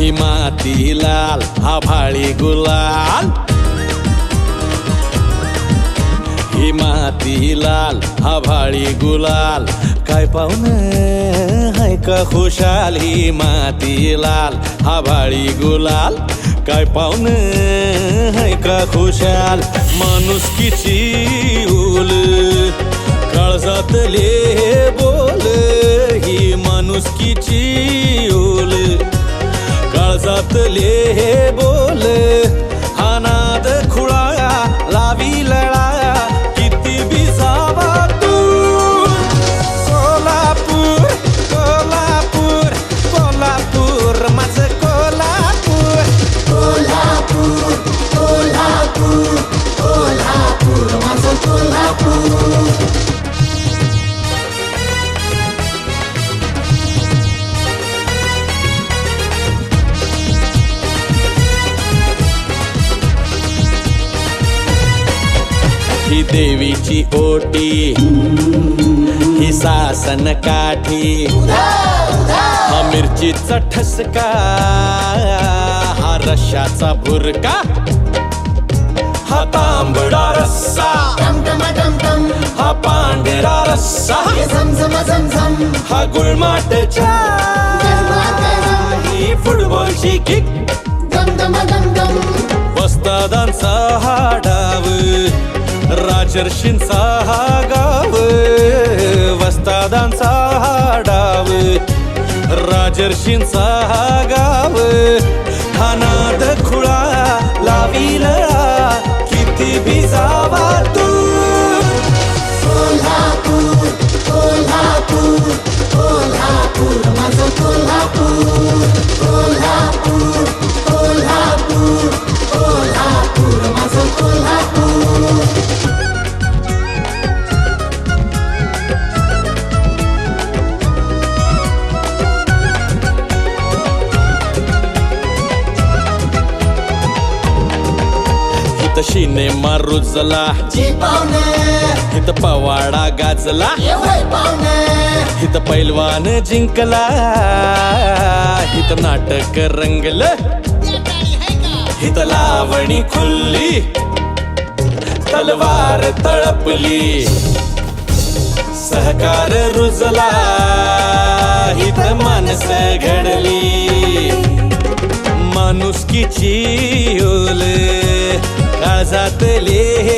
लाल आभाळी गुलाल. ही माती लाल आभाळी गुलाल. काय पाहुण हाय का खुशाल? ही माती लाल आभाळी गुलाल. काय पाहुण हाय का खुशाल? माणुसकीची उल काळजातले बोल ही माणुसकीची काळजातले हे बोल देवीची ओटी. ही सासन काठी. हा मिरचीचा ठसका. हा रशाचा भुरका हा तांबडा रस्सा. हा पांढरा रस्सा. हे झमझम हा ही फुटबॉलची किक दम दम दम दम. वस्तादांचा हा डाव राजर्षींचा हा गाव वस्तादांचा हा डाव राजर्षींचा हा गाव हा नाद खुळा लावी किती बिजावा तू. कोल्हापूर कोल्हापूर कोल्हापूर माझं कोल्हापूर. हित सिनेमा रुजला. जी पाहुणे. हित पवाडा गाजला. हित पैलवान जिंकला. हित नाटक रंगलं. हित लावणी खुल्ली. तलवार तळपली. सहकार रुजला. हित माणस घडली. माणुसकीची ओल. काळजातले हे बोल